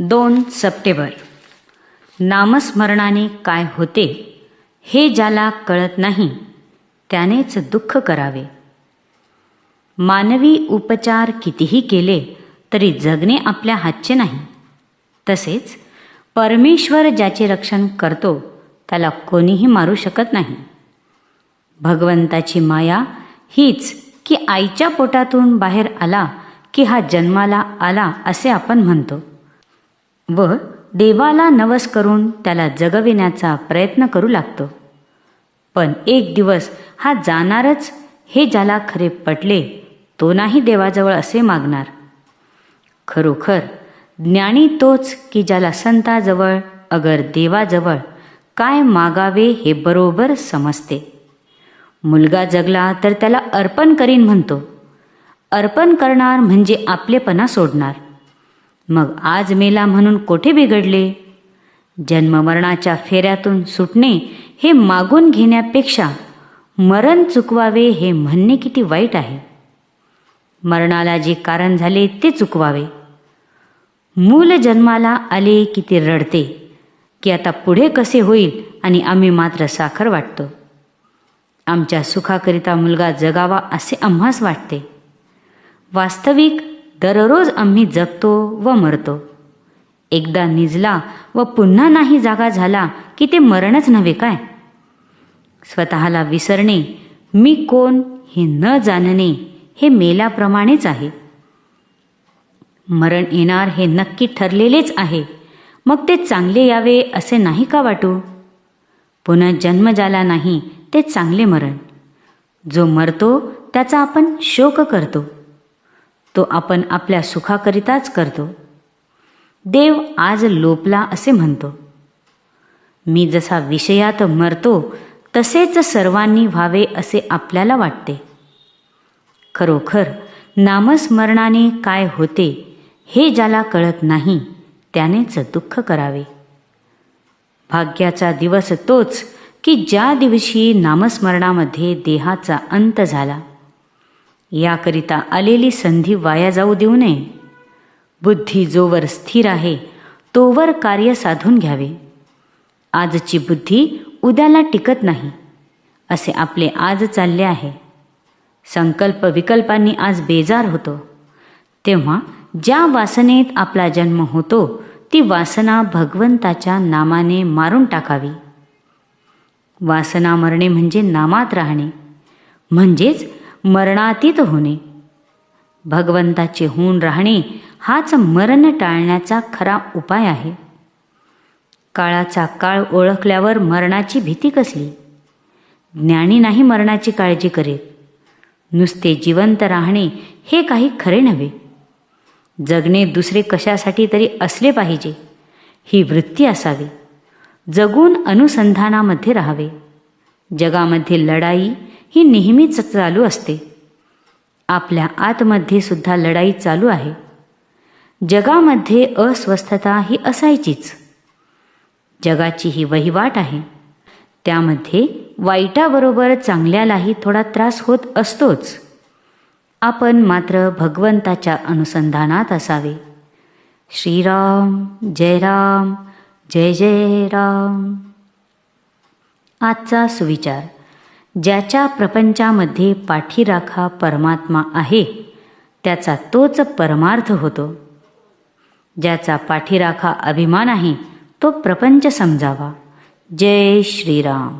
दोन सप्टेंबर. नामस्मरणाने काय होते हे ज्याला कळत नाही त्यानेच दुःख करावे. मानवी उपचार कितीही केले तरी जगणे आपल्या हातचे नाही. तसेच परमेश्वर ज्याचे रक्षण करतो त्याला कोणीही मारू शकत नाही. भगवंताची माया हीच की आईच्या पोटातून बाहेर आला की हा जन्माला आला असे आपण म्हणतो. व देवाला नवस करून त्याला जगविण्याचा प्रयत्न करू लागतो. पण एक दिवस हा जाणारच हे ज्याला खरे पटले तो नाही देवाजवळ असे मागणार. खरोखर ज्ञानी तोच की ज्याला संताजवळ अगर देवाजवळ काय मागावे हे बरोबर समजते. मुलगा जगला तर त्याला अर्पण करीन म्हणतो. अर्पण करणार म्हणजे आपलेपणा सोडणार. मग आज मेला म्हणून कोठे बिघडले? जन्ममरणाच्या फेऱ्यातून सुटणे हे मागून घेण्यापेक्षा मरण चुकवावे हे म्हणणे किती वाईट आहे. मरणाला जे कारण झाले ते चुकवावे. मूल जन्माला आले की ते रडते की आता पुढे कसे होईल आणि आम्ही मात्र साखर वाटतो. आमच्या सुखाकरिता मुलगा जगावा असे आम्हास वाटते. वास्तविक दररोज आम्ही जगतो व मरतो. एकदा निजला व पुन्हा नाही जागा झाला की ते मरणच नव्हे काय? स्वतःला विसरणे मी कोण हे न जाणणे हे मेल्याप्रमाणेच आहे. मरण येणार हे नक्की ठरलेलेच आहे. मग ते चांगले यावे असे नाही का वाटू? पुन्हा जन्म झाला नाही ते चांगले मरण. जो मरतो त्याचा आपण शोक करतो. तो आपण आपल्या सुखाकरिताच करतो. देव आज लोपला असे म्हणतो. मी जसा विषयात मरतो तसेच सर्वांनी व्हावे असे आपल्याला वाटते. खरोखर नामस्मरणाने काय होते हे ज्याला कळत नाही त्यानेच दुःख करावे. भाग्याचा दिवस तोच की ज्या दिवशी नामस्मरणामध्ये देहाचा अंत झाला. याकरिता आलेली संधी वाया जाऊ देऊ नये. बुद्धी जोवर स्थिर आहे तोवर कार्य साधून घ्यावे. आजची बुद्धी उद्याला टिकत नाही असे आपले आज चालले आहे. संकल्प विकल्पांनी आज बेजार होतो. तेव्हा ज्या वासनेत आपला जन्म होतो ती वासना भगवंताच्या नामाने मारून टाकावी. वासना मरणे म्हणजे नामात राहणे म्हणजेच मरणातीत होणे. भगवंताचे होऊन राहणे हाच मरण टाळण्याचा खरा उपाय आहे. काळाचा काळ ओळखल्यावर मरणाची भीती कसली? ज्ञानी नाही मरणाची काळजी करेल नुसते जिवंत राहणे हे काही खरे नव्हे. जगणे दुसरे कशासाठी तरी असले पाहिजे. ही वृत्ती असावी. जगून अनुसंधानामध्ये राहावे. जगामध्ये लढाई ही नेहमीच चालू असते. आपल्या आतमध्ये सुद्धा लढाई चालू आहे. जगामध्ये अस्वस्थता ही असायचीच. जगाची ही वहिवाट आहे. त्यामध्ये वाईटाबरोबर चांगल्यालाही थोडा त्रास होत असतोच. आपण मात्र भगवंताच्या अनुसंधानात असावे. श्रीराम जय राम जय जय राम. आजचा सुविचार. ज्याच्या प्रपंचामध्ये पाठीराखा परमात्मा आहे त्याचा तोच परमार्थ होतो. ज्याचा पाठीराखा अभिमान आहे तो प्रपंच समजावा. जय श्रीराम.